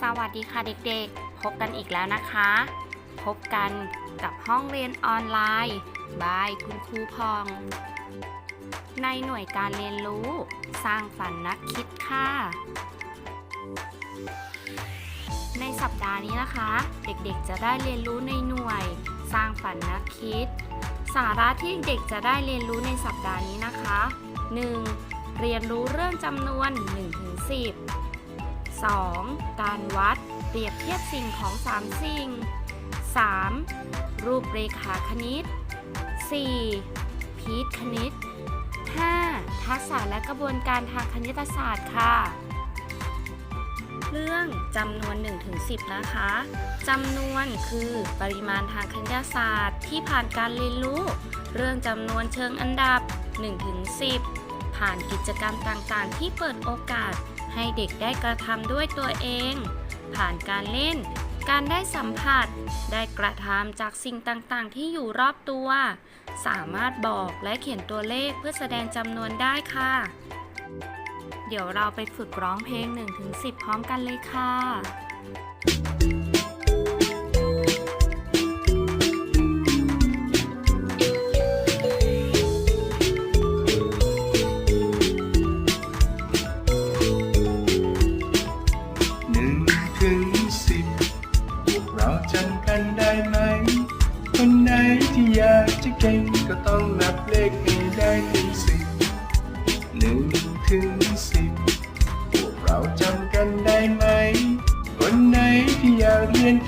สวัสดีค่ะเด็กๆ พบกันอีกแล้วนะคะ พบกันกับห้องเรียนออนไลน์บายคุณครูพอง ในหน่วยการเรียนรู้ สร้างฝันนักคิดค่ะ ในสัปดาห์นี้นะคะ เด็กๆ จะได้เรียนรู้ในหน่วย สร้างฝันนักคิด สาระที่เด็กจะได้เรียนรู้ในสัปดาห์นี้นะคะ 1. เรียนรู้เรื่องจำนวน 1-10 2. การวัดเปรียบเทียบสิ่งของ 3 สิ่ง 3. รูปเรขาคณิต 4. พีทคณิต 5. ทักษะและกระบวนการทางคณิตศาสตร์ค่ะ เรื่องจำนวน 1-10 นะคะจำนวนคือปริมาณทางคณิตศาสตร์ที่ผ่านการเรียนรู้ เรื่องจำนวนเชิงอันดับ 1-10 ผ่านกิจกรรมต่างๆ ที่เปิดโอกาส ให้เด็กได้กระทำด้วยตัวเอง ผ่านการเล่น การได้สัมผัส ได้กระทำจากสิ่งต่างๆ ที่อยู่รอบตัว สามารถบอกและเขียนตัวเลขเพื่อแสดงจำนวนได้ค่ะ เดี๋ยวเราไปฝึกร้องเพลง 1-10 พร้อมกันเลยค่ะ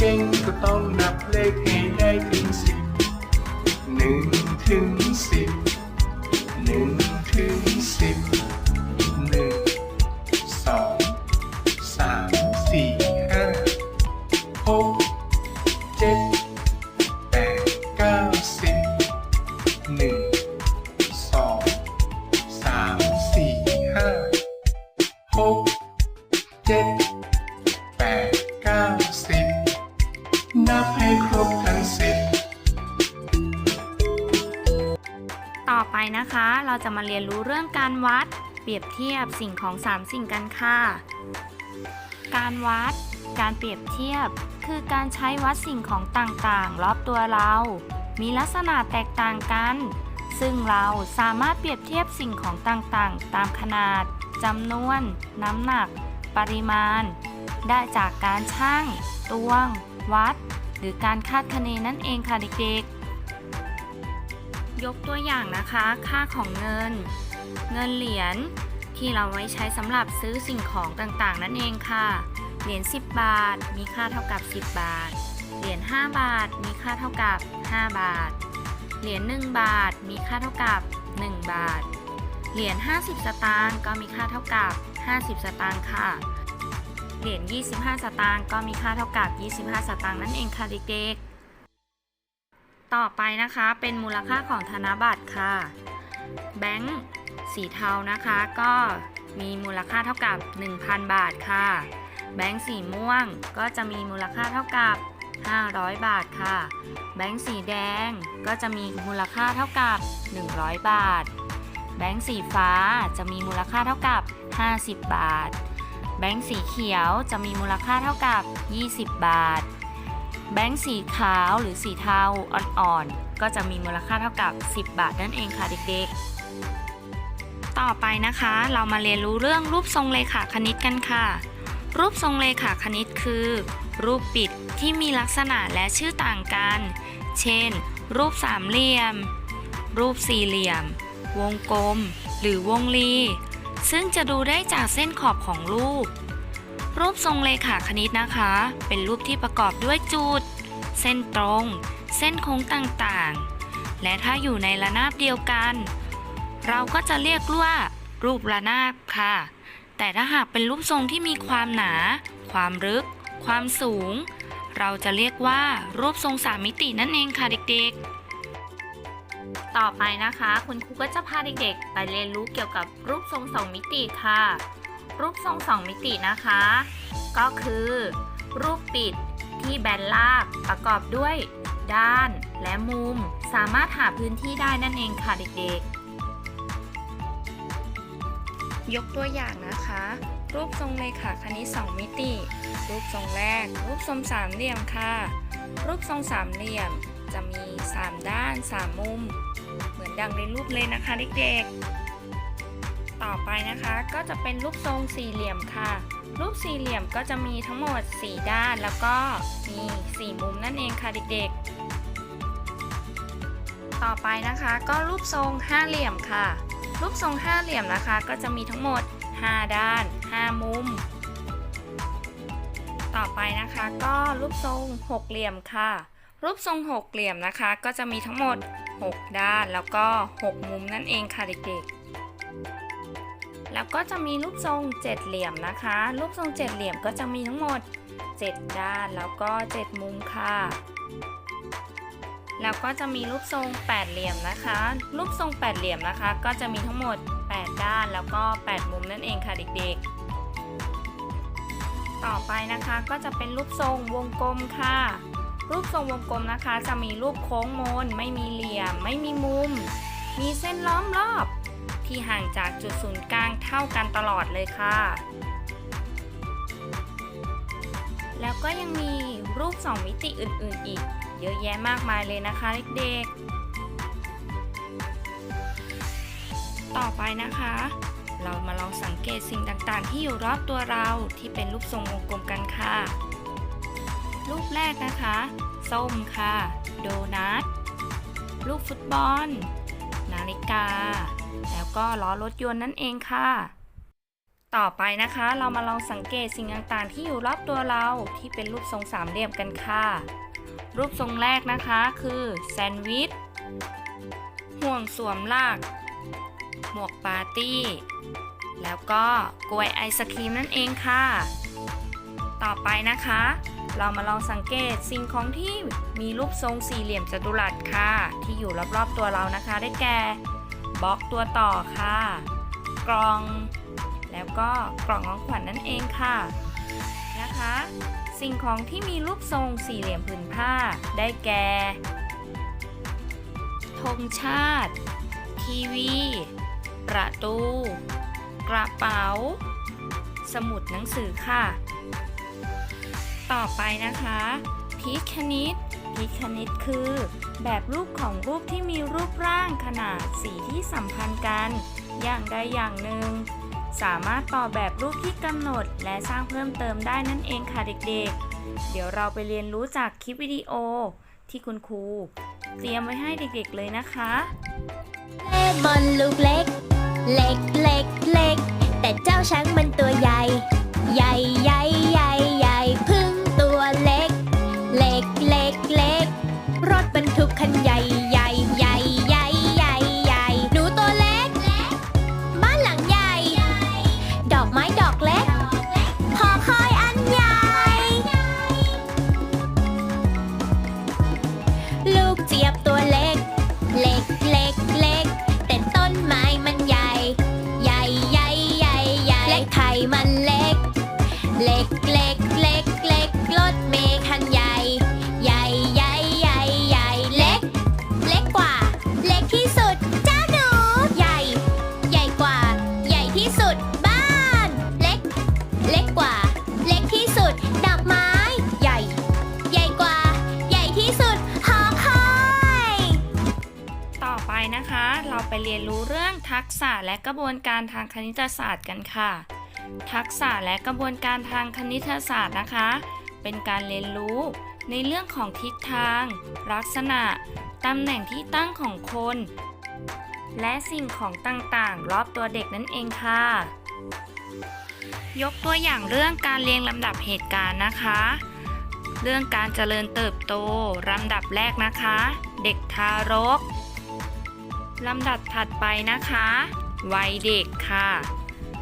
ากเรียนเก่งก็ต้องนับเลขให้ได้ถึงสิบหนึ่งถึงสิบหนึ่งถึงสิบ จะมาเรียนรู้เรื่องการวัด เปรียบเทียบสิ่งของ 3 สิ่งกันค่ะ การวัด การเปรียบเทียบ คือการใช้วัดสิ่งของต่างๆ รอบตัวเรา มีลักษณะแตกต่างกัน ซึ่งเราสามารถเปรียบเทียบสิ่งของต่างๆ ตามขนาดจำนวน น้ำหนัก ปริมาณ ได้จากการชั่ง ตวง วัด หรือการคาดคะเนนั่นเองค่ะเด็กๆ ยกตัวอย่างนะคะ ค่าของเงิน เงินเหรียญที่เราไว้ใช้สำหรับซื้อสิ่งของต่างๆ นั่นเองค่ะ เหรียญ10 บาท มีค่าเท่ากับ 10 บาท เหรียญ5บาท มีค่าเท่ากับ 5 บาท เหรียญ1บาท มีค่าเท่ากับ 1 บาท เหรียญ50 สตางค์ก็มีค่าเท่ากับ 50 สตางค์ค่ะ เหรียญ25 สตางค์ก็มีค่าเท่ากับ 25 สตางค์นั่นเองค่ะเด็กๆ ต่อไปนะคะเป็นมูลค่าของธนบัตรค่ะ แบงค์สีเทานะคะก็มีมูลค่าเท่ากับ 1,000 บาทค่ะ แบงค์สีม่วงก็จะมีมูลค่าเท่ากับ 500 บาทค่ะ แบงค์สีแดงก็จะมีมูลค่าเท่ากับ 100 บาท แบงค์สีฟ้าจะมีมูลค่าเท่ากับ 50 บาท แบงค์สีเขียวจะมีมูลค่าเท่ากับ 20 บาท แบงค์สีขาวหรือสีเทาอ่อนๆ ก็จะมีมูลค่าเท่ากับ 10 บาทนั่นเองค่ะเด็กๆ ต่อไปนะคะ เรามาเรียนรู้เรื่องรูปทรงเลขาคณิตกันค่ะ รูปทรงเลขาคณิตคือ รูปปิดที่มีลักษณะและชื่อต่างกัน เช่น รูปสามเหลี่ยม รูปสี่เหลี่ยม วงกลม หรือวงรี ซึ่งจะดูได้จากเส้นขอบของรูป รูปทรงเลขาคณิตนะคะ เป็นรูปที่ประกอบด้วยจุด เส้นตรง เส้นโค้งต่างๆ และถ้าอยู่ในระนาบเดียวกัน เราก็จะเรียกว่า รูประนาบค่ะ แต่ถ้าหากเป็นรูปทรงที่มีความหนา ความลึก ความสูง เราจะเรียกว่ารูปทรงสามมิตินั่นเองค่ะเด็กๆต่อไปนะคะ คุณครูก็จะพาเด็กๆ ไปเรียนรู้เกี่ยวกับรูปทรงสองมิติค่ะ รูปทรงสองมิตินะคะ ก็คือ รูปปิดที่แบนราบประกอบด้วย ด้านและมุม สามารถหาพื้นที่ได้นั่นเองค่ะเด็กๆ ยกตัวอย่างนะคะ รูปทรงเลขาคณิต2มิติ รูปทรงแรก รูปทรงสามเหลี่ยมค่ะ รูปทรงสามเหลี่ยมจะมี 3 ด้าน 3 มุม เหมือนดังในรูปเลยนะคะเด็กๆ ต่อไปนะคะ ก็จะเป็นรูปทรงสี่เหลี่ยมค่ะ รูปสี่เหลี่ยมก็จะมีทั้งหมด 4 ด้านแล้วก็มี4มุมนั่นเองค่ะเด็กๆ ต่อไปนะคะก็รูปทรงห้าเหลี่ยมค่ะ รูปทรงห้าเหลี่ยมนะคะ ก็จะมีทั้งหมด 5 ด้าน 5 มุม ต่อไปนะคะก็รูปทรงหกเหลี่ยมค่ะ รูปทรงหกเหลี่ยมนะคะ ก็จะมีทั้งหมด 6 ด้านแล้วก็ 6 มุมนั่นเองค่ะเด็กๆ แล้วก็จะมีรูปทรงเจ็ดเหลี่ยมนะคะ รูปทรงเจ็ดเหลี่ยมก็จะมีทั้งหมด 7 ด้านแล้วก็ 7 มุมค่ะ แล้วก็จะมีรูปทรงแปดเหลี่ยมนะคะ รูปทรงแปดเหลี่ยมนะคะ ก็จะมีทั้งหมด 8 ด้านแล้วก็ 8 มุมนั่นเองค่ะเด็กๆ ต่อไปนะคะก็จะเป็นรูปทรงวงกลมค่ะ รูปทรงวงกลมนะคะ จะมีรูปโค้งมน ไม่มีเหลี่ยม ไม่มีมุม มีเส้นล้อมรอบ ที่ห่างจากจุดศูนย์กลางเท่ากันตลอดเลยค่ะ แล้วก็ยังมีรูป 2 มิติอื่น ๆ อีก เยอะแยะมากมายเลยนะคะเด็กๆ ต่อไปนะคะ เรามาลองสังเกตสิ่งต่างๆ ที่อยู่รอบตัวเราที่เป็นรูปทรงวงกลมกันค่ะ รูปแรกนะคะ ส้มค่ะ โดนัท ลูกฟุตบอล นาฬิกา แล้วก็ล้อรถยนต์นั่นเองค่ะ ต่อไปนะคะเรามาลองสังเกตสิ่งต่างๆ ที่อยู่รอบตัวเราที่เป็นรูปทรงสามเหลี่ยมกันค่ะ รูปทรงแรกนะคะคือแซนด์วิชห่วงสวมลักหมวกปาร์ตี้ แล้วก็กล้วยไอศครีมนั่นเองค่ะ ต่อไปนะคะ เรามาลองสังเกตสิ่งของที่มีรูปทรงสี่เหลี่ยมจัตุรัสค่ะ ที่อยู่รอบๆตัวเรานะคะ ได้แก่ บล็อกตัวต่อค่ะ กล่อง แล้วก็กล่องของขวัญนนั่นเองค่ะ นะคะ สิ่งของที่มีรูปทรงสี่เหลี่ยมผืนผ้า ได้แก่ธงชาติ ทีวี ประตู กระเป๋า สมุดหนังสือค่ะ ต่อไปนะคะพีคคณิต พีคณิตคือ แบบรูปของรูปที่มีรูปร่างขนาดสีที่สัมพันธ์กัน อย่างใดอย่างหนึ่ง สามารถต่อแบบรูปที่กำหนด และสร้างเพิ่มเติมได้นั่นเองค่ะเด็กๆ เดี๋ยวเราไปเรียนรู้จากคลิปวิดีโอที่คุณครูเตรียมไว้ให้เด็กๆเลยนะคะเล่บอลลูกเล็ก เล็กเล็กเล็กแต่เจ้าช้างมัน ษะและกระบวนการทางคณิตศาสตร์กันค่ะ ทักษะและกระบวนการทางคณิตศาสตร์นะคะ เป็นการเรียนรู้ในเรื่องของทิศทาง ลักษณะ ตำแหน่งที่ตั้งของคน และสิ่งของต่างๆ รอบตัวเด็กนั่นเองค่ะ ยกตัวอย่างเรื่องการเรียงลำดับเหตุการณ์นะคะ เรื่องการเจริญเติบโตลำดับแรกนะคะ เด็กทารก ลำดับถัดไปนะคะ วัยเด็กค่ะ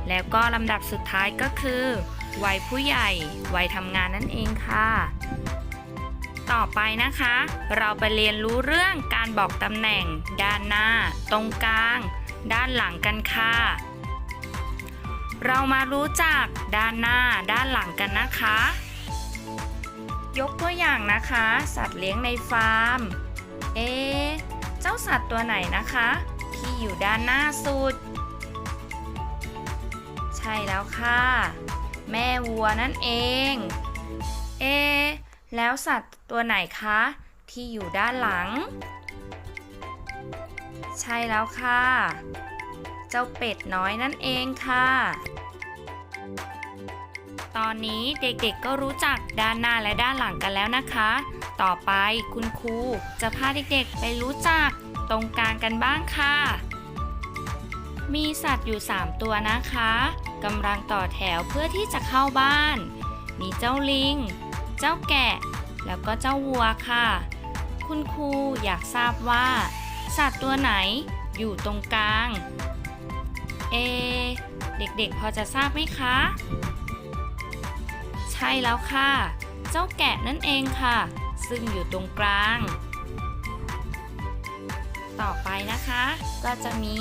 แล้วก็ลำดับสุดท้ายก็คือ วัยผู้ใหญ่ วัยทำงานนั่นเองค่ะ ต่อไปนะคะ เราไปเรียนรู้เรื่องการบอกตำแหน่ง ด้านหน้า ตรงกลาง ด้านหลังกันค่ะ เรามารู้จักด้านหน้า ด้านหลังกันนะคะ ยกตัวอย่างนะคะ สัตว์เลี้ยงในฟาร์ม เอ๊ จ้าสัตว์ตัวไหนนะคะ ที่อยู่ด้านหน้าสุด ใช่แล้วค่ะ แม่วัวนั่นเอง เอ แล้วสัตว์ตัวไหนคะ ที่อยู่ด้านหลัง ใช่แล้วค่ะ เจ้าเป็ดน้อยนั่นเองค่ะ ตอนนี้เด็กๆก็รู้จักด้านหน้าและด้านหลังกันแล้วนะคะ ต่อไปคุณครูจะพาเด็กๆไปรู้จักตรงกลางกันบ้างค่ะ มีสัตว์อยู่ 3 ตัวนะคะกำลังต่อแถวเพื่อที่จะเข้าบ้าน มีเจ้าลิง เจ้าแกะ แล้วก็เจ้าวัวค่ะ คุณครูอยากทราบว่า สัตว์ตัวไหนอยู่ตรงกลาง เอ เด็กๆพอจะทราบไหมคะ ใช่แล้วค่ะ เจ้าแกะนั่นเองค่ะ ซึ่งอยู่ตรงกลาง ต่อไปนะคะ ก็จะมี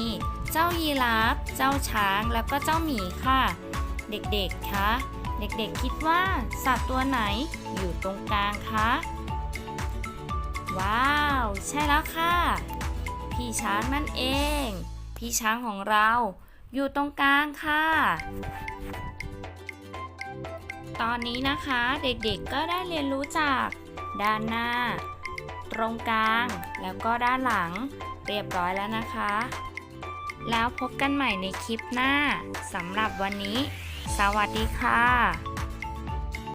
เจ้ายีราฟ เจ้าช้าง แล้วก็เจ้าหมีค่ะ เด็กๆคะเด็กๆคิดว่าสัตว์ตัวไหนอยู่ตรงกลางคะว้าว ใช่แล้วค่ะ พี่ช้างนั่นเอง พี่ช้างของเราอยู่ตรงกลางค่ะ ตอนนี้นะคะเด็กๆก็ได้เรียนรู้จาก ด้านหน้า ตรงกลาง แล้วก็ด้านหลัง เรียบร้อยแล้วนะคะ แล้วพบกันใหม่ในคลิปหน้าสำหรับวันนี้ สวัสดีค่ะ